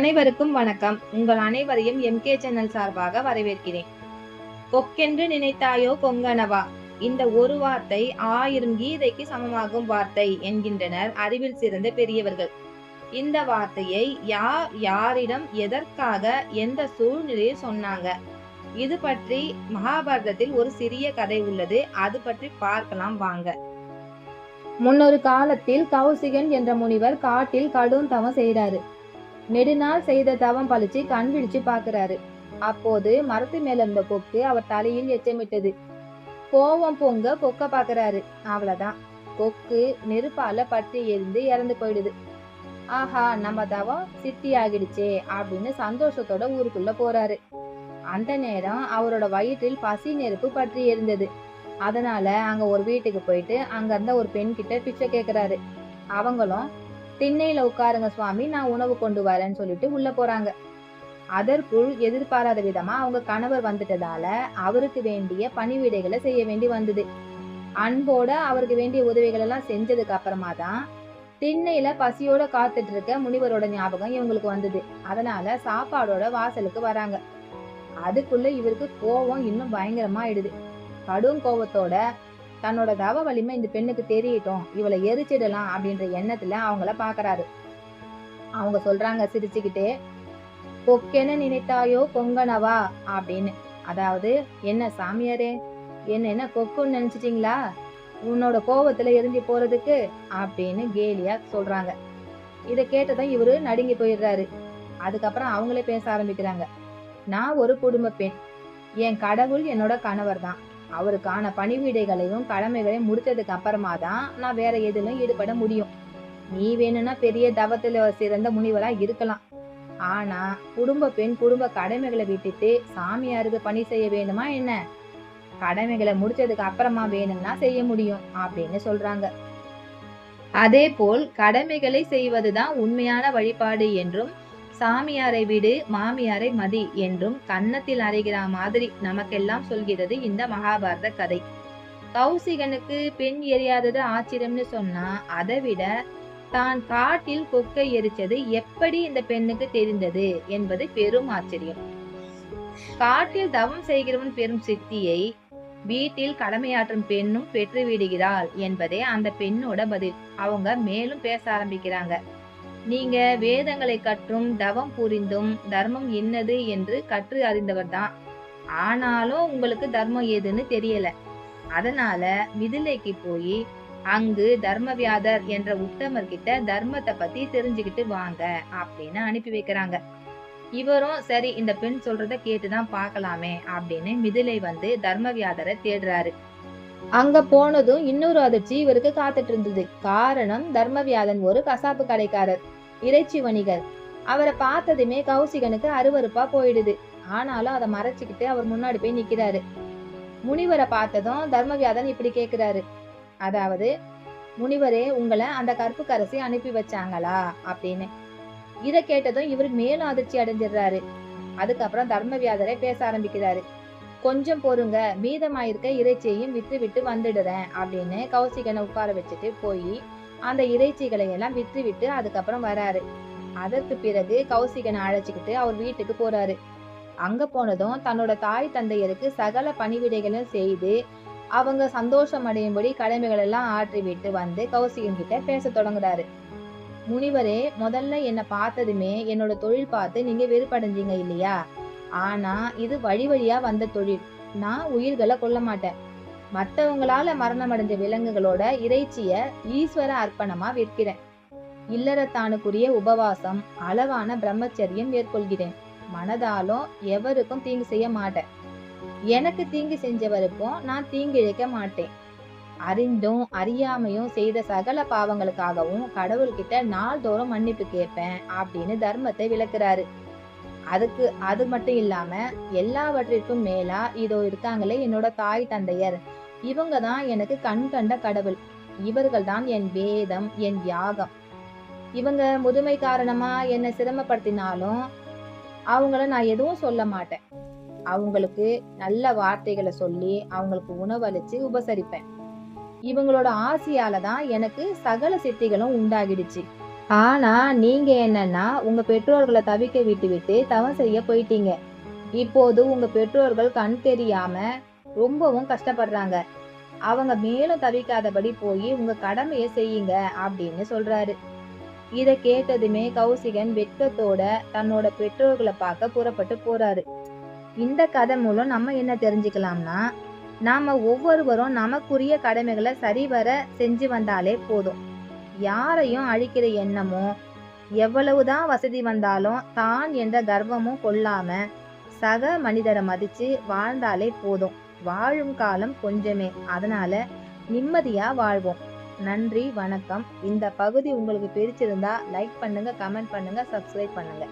அனைவருக்கும் வணக்கம். உங்கள் அனைவரையும் எம்கே சேனல் சார்பாக வரவேற்கிறேன். கொக்கென்று நினைத்தாயோ கொங்கனவா? இந்த ஒரு வார்த்தை ஆயிரம் கீதைக்கு சமமாகும் வார்த்தை என்கின்றனர் அறிவில் சிறந்த பெரியவர்கள். இந்த வார்த்தையை யார் யாரிடம் எதற்காக எந்த சூழ்நிலையில் சொன்னாங்க? இது பற்றி மகாபாரதத்தில் ஒரு சிறிய கதை உள்ளது. அது பற்றி பார்க்கலாம் வாங்க. முன்னொரு காலத்தில் கௌசிகன் என்ற முனிவர் காட்டில் கடும் தவம் செய்கிறாரு நெடுநாள் செய்த தவம் பழிச்சு கண் விழிச்சு பாக்குறாரு அப்போது மரத்து மேல இருந்த கொக்கு அவர் தலையில் எச்சமிட்டது. கோவம் பொங்க கொக்க பாக்குறாரு அவ்வளவுதான். கொக்கு நெருப்பால பற்றி எரிந்து இறந்து போயிடுது. ஆஹா நம்ம தவம் சித்தி ஆகிடுச்சே அப்படின்னு சந்தோஷத்தோட ஊருக்குள்ள போறாரு. அந்த நேரம் அவரோட வயிற்றில் பசி நெருப்பு பற்றி எரிந்தது. அதனால அங்க ஒரு வீட்டுக்கு போயிட்டு அங்க இருந்த ஒரு பெண் கிட்ட பிச்சை கேக்குறாரு. அவங்களும் திண்ணையில உட்காருங்க சுவாமி நான் உணவு கொண்டு வரேன்னு சொல்லிட்டு உள்ள போறாங்க. அதற்குள் எதிர்பாராத விதமா அவங்க கணவர் வந்துட்டதால அவருக்கு வேண்டிய பணிவிடைகளை செய்ய வேண்டி வந்தது. அன்போட அவருக்கு வேண்டிய உதவிகள் எல்லாம் செஞ்சதுக்கு அப்புறமா தான் திண்ணையில பசியோட காத்துட்டு இருக்க முனிவரோட ஞாபகம் இவங்களுக்கு வந்தது. அதனால சாப்பாடோட வாசலுக்கு வராங்க. அதுக்குள்ள இவருக்கு கோவம் இன்னும் பயங்கரமா ஆயிடுது. கடும் கோபத்தோட தன்னோட தவ வலிமை இந்த பெண்ணுக்கு தெரியட்டும். இவளை எரிச்சிடலாம் அப்படின்ற எண்ணத்துல அவங்கள பாக்குறாரு. அவங்க சொல்றாங்க சிரிச்சுக்கிட்டே கொக்கென நினைத்தாயோ கொங்கனவா அப்படின்னு. அதாவது என்ன சாமியாரே என்ன என்ன கொக்குன்னு நினைச்சிட்டீங்களா? உன்னோட கோபத்துல எரிஞ்சு போறதுக்கு? அப்படின்னு கேலியா சொல்றாங்க. இதை கேட்டதும் இவரு நடுங்கி போயிடுறாரு. அதுக்கப்புறம் அவங்களே பேச ஆரம்பிக்கிறாங்க. நான் ஒரு குடும்ப பெண். என் கடவுள் என்னோட கணவர் தான் அவருக்கான பணிவிடைகளையும் கடமைகளையும் முடிச்சதுக்கு அப்புறமா தான் நான் வேற எதிலும் ஈடுபட முடியும். நீ வேணும்னா பெரிய தவத்துல சிறந்த முனிவரா இருக்கலாம். ஆனா குடும்ப பெண் குடும்ப கடமைகளை விட்டுட்டு சாமியாருக்கு பணி செய்ய வேணுமா என்ன? கடமைகளை முடிச்சதுக்கு அப்புறமா வேணும்னா செய்ய முடியும் அப்படின்னு சொல்றாங்க. அதே போல் கடமைகளை செய்வதுதான் உண்மையான வழிபாடு என்றும் சாமியாரை விடு மாமியாரை மதி என்றும் கன்னத்தில் அறைகிற மாதிரி நமக்கெல்லாம் சொல்கிறது இந்த மகாபாரத கதை. கௌசிகனுக்கு பெண் எரியாதது ஆச்சரியம்னு சொன்னா அதை விட தான் காட்டில் கொக்கை எரிச்சது எப்படி இந்த பெண்ணுக்கு தெரிந்தது என்பது பெரும் ஆச்சரியம். காட்டில் தவம் செய்கிறவன் பெரும் சித்தியை வீட்டில் கடமையாற்றும் பெண்ணும் பெற்று விடுகிறாள் என்பதே அந்த பெண்ணோட பதில். அவங்க மேலும் பேச ஆரம்பிக்கிறாங்க. நீங்க வேதங்களை கற்றும் தவம் புரிந்தும் தர்மம் என்னது என்று கற்று அறிந்தவர் தான் ஆனாலும் உங்களுக்கு தர்மம் ஏதுன்னு தெரியல. அதனால மிதிலைக்கு போய் அங்கு தர்மவியாதர் என்ற உத்தமர் கிட்ட தர்மத்தை பத்தி தெரிஞ்சுக்கிட்டு வாங்க அப்படின்னு அனுப்பி வைக்கிறாங்க. இவரும் சரி இந்த பெண் சொல்றத கேட்டுதான் பார்க்கலாமே அப்படின்னு மிதிலை வந்து தர்மவியாதரை தேடுறாரு. அங்க போனதும் இன்னொரு அதிர்ச்சி இவருக்கு காத்துட்டு இருந்தது காரணம் தர்மவியாதன் ஒரு கசாப்பு கடைக்காரர் இறைச்சி வணிகர் அவரை பார்த்ததுமே கௌசிகனுக்கு அருவருப்பா போயிடுது. ஆனாலும் அதை மறைச்சுக்கிட்டு அவர் முன்னாடி போய் நிக்கிறாரு. முனிவரை பார்த்ததும் தர்மவியாதன் இப்படி கேக்குறாரு. அதாவது முனிவரே உங்களை அந்த கற்புக்கரசி அனுப்பி வச்சாங்களா? அப்படின்னு. இத கேட்டதும் இவருக்கு மேலும் அதிர்ச்சி அடைஞ்சிடுறாரு. அதுக்கப்புறம் தர்மவியாதரை பேச ஆரம்பிக்கிறாரு. கொஞ்சம் பொறுங்க மீதமாயிருக்க இறைச்சியையும் விட்டு விட்டு வந்துடுறேன் அப்படின்னு கௌசிகனை உட்கார வச்சுட்டு போய் அந்த இறைச்சிகளை எல்லாம் விற்று விட்டு அதுக்கப்புறம் வராரு. அதற்கு பிறகு கௌசிகனை அழைச்சிக்கிட்டு அவர் வீட்டுக்கு போறாரு. அங்க போனதும் தன்னோட தாய் தந்தையருக்கு சகல பணிவிடைகளும் செய்து அவங்க சந்தோஷம் அடையும்படி கடமைகள் எல்லாம் ஆற்றி விட்டு வந்து கௌசிகன் கிட்ட பேச தொடங்குறாரு. முனிவரே முதல்ல என்னை பார்த்ததுமே என்னோட தொழில் பார்த்து நீங்க வெறுப்படைஞ்சீங்க இல்லையா? ஆனா இது வழி வழியா வந்த தொழில். நான் உயிர்களை கொல்ல மாட்டேன். மத்தவங்களால மரணம் அடைஞ்ச விலங்குகளோட இறைச்சிய ஈஸ்வர அர்ப்பணமா விற்கிறேன். இல்லறத்தானுக்குரிய உபவாசம் அளவான பிரம்மச்சரியம் மேற்கொள்கிறேன். மனதாலும் எவருக்கும் தீங்கு செய்ய மாட்டேன். எனக்கு தீங்கு செஞ்சவருக்கும் நான் தீங்கு இழைக்க மாட்டேன். அறிந்தும் அறியாமையும் செய்த சகல பாவங்களுக்காகவும் கடவுள்கிட்ட நாள்தோறும் மன்னிப்பு கேட்பேன் அப்படின்னு தர்மத்தை விளக்குறாரு. அதுக்கு அது மட்டும் இல்லாம எல்லாவற்றிற்கும் மேலா இதோ இருக்காங்களே என்னோட தாய் தந்தையர். இவங்க தான் எனக்கு கண் கண்ட கடவுள். இவர்கள் தான் என் வேதம் என் யாகம். இவங்க முதுமை காரணமா என்னை சிரமப்படுத்தினாலும் அவங்கள நான் எதுவும் சொல்ல மாட்டேன். அவங்களுக்கு நல்ல வார்த்தைகளை சொல்லி அவங்களுக்கு உணவளிச்சு உபசரிப்பேன். இவங்களோட ஆசையால தான் எனக்கு சகல சித்திகளும் உண்டாகிடுச்சு. ஆனா நீங்க என்னன்னா உங்க பெற்றோர்களை தவிக்க விட்டுவிட்டு தவம் செய்ய போயிட்டீங்க. இப்போது உங்க பெற்றோர்கள் கண் தெரியாம ரொம்பவும் கஷ்டப்படுறாங்க. அவங்க மேலும் தவிக்காதபடி போய் உங்க கடமையை செய்யுங்க அப்படின்னு சொல்றாரு. இத கேட்டதுமே கௌசிகன் வெட்கத்தோட தன்னோட பெற்றோர்களை பார்க்க புறப்பட்டு போறாரு. இந்த கதை மூலம் நம்ம என்ன தெரிஞ்சுக்கலாம்னா நாம ஒவ்வொருவரும் நமக்குரிய கடமைகளை சரிவர செஞ்சு வந்தாலே போதும். யாரையும் அழிக்கிற எண்ணமோ எவ்வளவுதான் வசதி வந்தாலும் தான் என்ற கர்வமும் கொள்ளாம சக மனிதரை மதிச்சு வாழ்ந்தாலே போதும். வாழும் காலம் கொஞ்சமே. அதனால நிம்மதியா வாழ்வோம். நன்றி வணக்கம். இந்த பகுதி உங்களுக்கு பிடிச்சிருந்தா லைக் பண்ணுங்க கமெண்ட் பண்ணுங்க சப்ஸ்கிரைப் பண்ணுங்க.